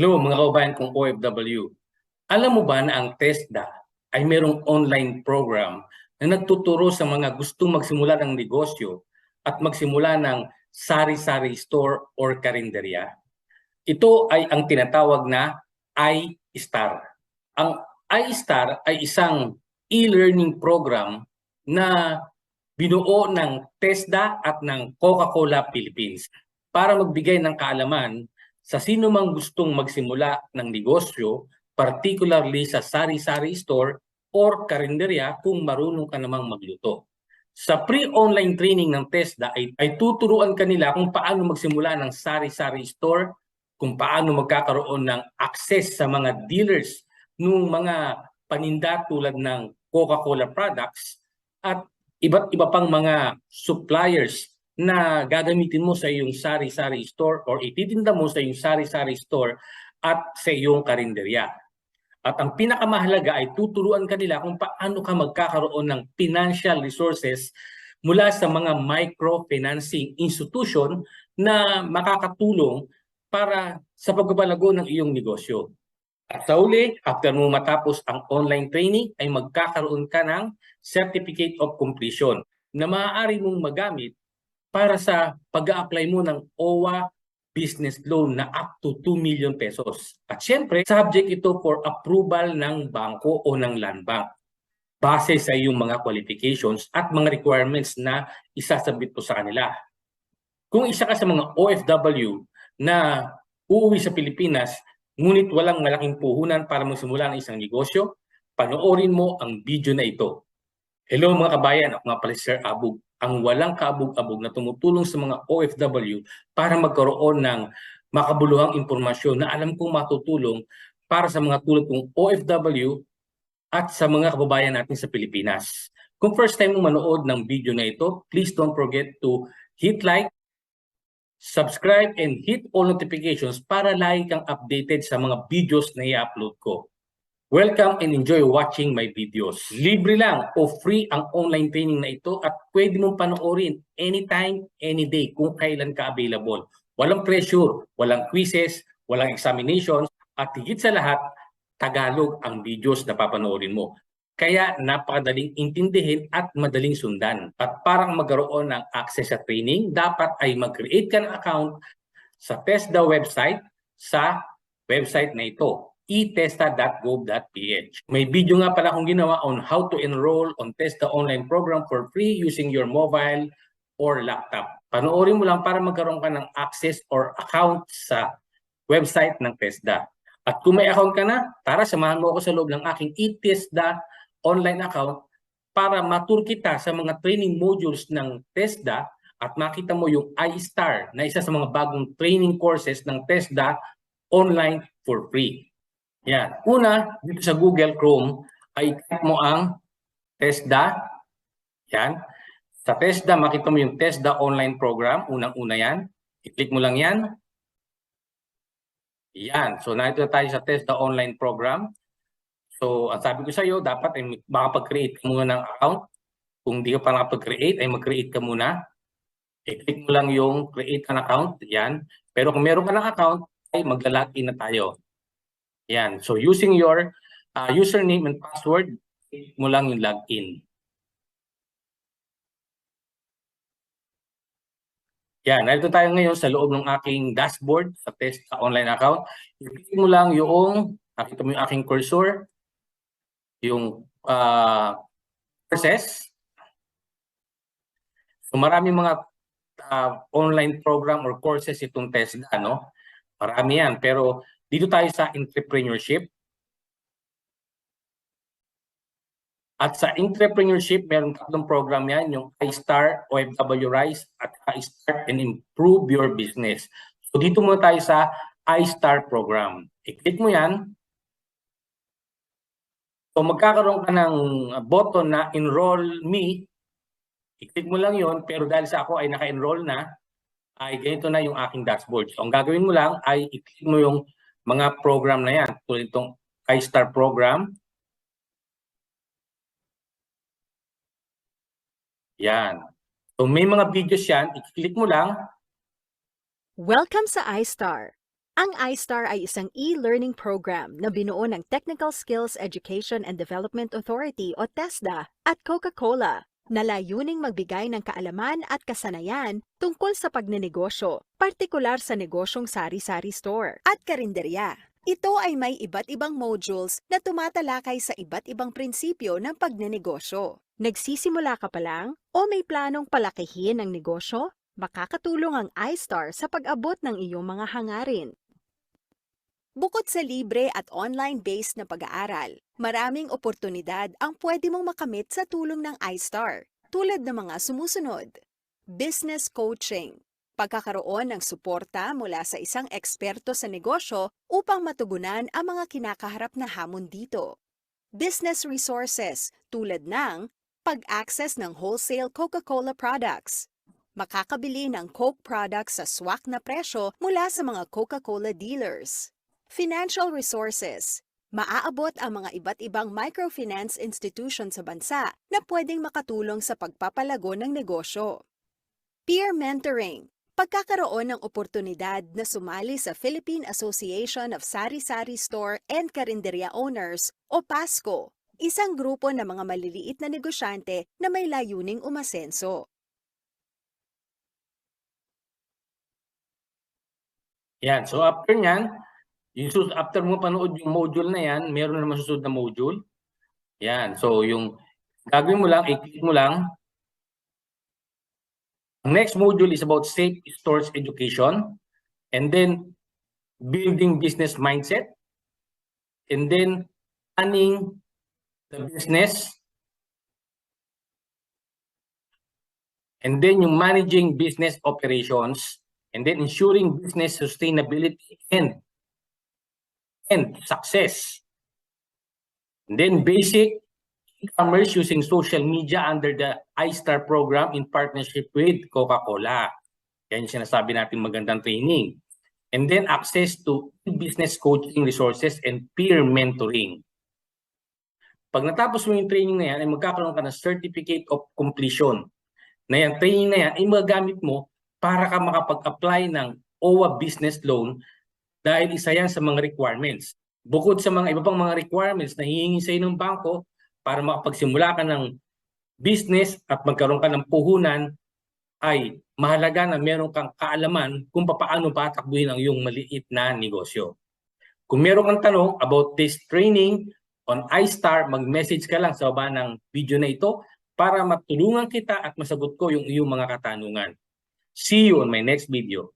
Hello mga kababayan kong OFW. Alam mo ba na ang TESDA ay merong online program na nagtuturo sa mga gustong magsimula ng negosyo at magsimula ng sari-sari store or karinderya? Ito ay ang tinatawag na iStar. Ang iStar ay isang e-learning program na binuo ng TESDA at ng Coca-Cola Philippines para magbigay ng kaalaman sa sino mang gustong magsimula ng negosyo, particularly sa sari-sari store or karinderya kung marunong ka namang magluto. Sa pre-online training ng TESDA ay, ay tuturuan kanila kung paano magsimula ng sari-sari store, kung paano magkakaroon ng access sa mga dealers ng mga paninda tulad ng Coca-Cola products at iba't iba pang mga suppliers na gagamitin mo sa iyong sari-sari store or ititinda mo sa iyong sari-sari store at sa iyong karinderya. At ang pinakamahalaga ay tuturuan kanila kung paano ka magkakaroon ng financial resources mula sa mga microfinancing institution na makakatulong para sa pagbabalago ng iyong negosyo. At sa uli, after mo matapos ang online training, ay magkakaroon ka ng Certificate of Completion na maaari mong magamit para sa pag apply mo ng OWA business loan na up to 2 million pesos. At syempre, subject ito for approval ng bangko o ng land bank base sa iyong mga qualifications at mga requirements na isasabit po sa kanila. Kung isa ka sa mga OFW na uuwi sa Pilipinas, ngunit walang malaking puhunan para magsimula ng isang negosyo, panoorin mo ang video na ito. Hello mga kabayan, ako nga pala si Sir Abug, ang walang kaabog-abog na tumutulong sa mga OFW para magkaroon ng makabuluhang impormasyon na alam kong matutulong para sa mga tulad kong OFW at sa mga kababayan natin sa Pilipinas. Kung first time mo manood ng video na ito, please don't forget to hit like, subscribe, and hit all notifications para lagi kang updated sa mga videos na i-upload ko. Welcome and enjoy watching my videos. Libre lang o free ang online training na ito at pwede mong panoorin anytime, any day kung kailan ka available. Walang pressure, walang quizzes, walang examinations at higit sa lahat, Tagalog ang videos na papanoorin mo. Kaya napakadaling intindihin at madaling sundan. At parang magkaroon ng access sa training, dapat ay mag-create ka ng account sa TESDA website sa website na ito etesta.gov.ph. May video nga pala akong ginawa on how to enroll on TESDA online program for free using your mobile or laptop. Panoorin mo lang para magkaroon ka ng access or account sa website ng TESDA. At kung may account ka na, tara samahan mo ako sa loob ng aking eTESDA online account para matur kita sa mga training modules ng TESDA at makita mo yung iStar na isa sa mga bagong training courses ng TESDA online for free. Yan. Una, dito sa Google Chrome, ay type mo ang TESDA. Yan. Sa TESDA, makita mo yung TESDA online program. Unang-una yan. I-click mo lang yan. Yan. So, narito na tayo sa TESDA online program. So, ang sabi ko sa iyo, dapat ay makapag-create ka muna ng account. Kung di ka pa nakapag-create, ay mag-create ka muna. I-click mo lang yung create an account. Yan. Pero kung meron ka ng account, ay magla-login na tayo. Yan. So, using your uh, username and password, mo lang yung login. Yan, narito tayo ngayon sa loob ng aking dashboard sa test online account. I-click mo lang yung, nakita mo yung aking cursor, yung uh, courses. So marami mga uh, online program or courses itong TESDA, no? Marami yan. Pero dito tayo sa entrepreneurship. At sa entrepreneurship, meron tatlong program yan, yung iStar, OFW Rise, at iStar and Improve Your Business. So dito muna tayo sa iStar program. I-click mo yan. So magkakaroon ka ng button na Enroll Me. I-click mo lang yon pero dahil sa ako ay naka-enroll na, ay ganito na yung aking dashboard. So ang gagawin mo lang ay i-click mo yung mga program na yan. Tulad itong iStar program. Yan. So may mga videos yan, i-click mo lang. Welcome sa iStar. Ang iStar ay isang e-learning program na binuo ng Technical Skills Education and Development Authority o TESDA at Coca-Cola na layuning magbigay ng kaalaman at kasanayan tungkol sa pagnenegosyo, partikular sa negosyong sari-sari store at karinderya. Ito ay may iba't ibang modules na tumatalakay sa iba't ibang prinsipyo ng pagnenegosyo. Nagsisimula ka pa lang o may planong palakihin ang negosyo? Makakatulong ang iStar sa pag-abot ng iyong mga hangarin. Bukod sa libre at online-based na pag-aaral, maraming oportunidad ang pwede mong makamit sa tulong ng iStar, tulad ng mga sumusunod. Business coaching, pagkakaroon ng suporta mula sa isang eksperto sa negosyo upang matugunan ang mga kinakaharap na hamon dito. Business resources tulad ng pag-access ng wholesale Coca-Cola products, makakabili ng Coke products sa swak na presyo mula sa mga Coca-Cola dealers. Financial resources. Maaabot ang mga iba't ibang microfinance institution sa bansa na pwedeng makatulong sa pagpapalago ng negosyo. Peer mentoring. Pagkakaroon ng oportunidad na sumali sa Philippine Association of Sari-Sari Store and Carinderia Owners o PASCO, isang grupo ng mga maliliit na negosyante na may layuning umasenso. Yan. So after nyan, yung sus- after mo panood yung module na yan, meron naman susunod na module. Yan. So yung gagawin mo lang, i-click mo lang. Ang next module is about safe stores education. And then building business mindset. And then planning the business. And then yung managing business operations and then ensuring business sustainability and and success. And then basic e-commerce using social media under the iStar program in partnership with Coca-Cola. Yan yung sinasabi natin magandang training. And then access to business coaching resources and peer mentoring. Pag natapos mo yung training na yan, ay magkakaroon ka ng certificate of completion. Na yan, training na yan, ay magagamit mo para ka makapag-apply ng OWA business loan dahil isa yan sa mga requirements. Bukod sa mga iba pang mga requirements na hihingi sa ng bangko para makapagsimula ka ng business at magkaroon ka ng puhunan, ay mahalaga na meron kang kaalaman kung paano patakbuhin ang iyong maliit na negosyo. Kung meron kang tanong about this training on iStar, mag-message ka lang sa baba ng video na ito para matulungan kita at masagot ko yung iyong mga katanungan. See you on my next video.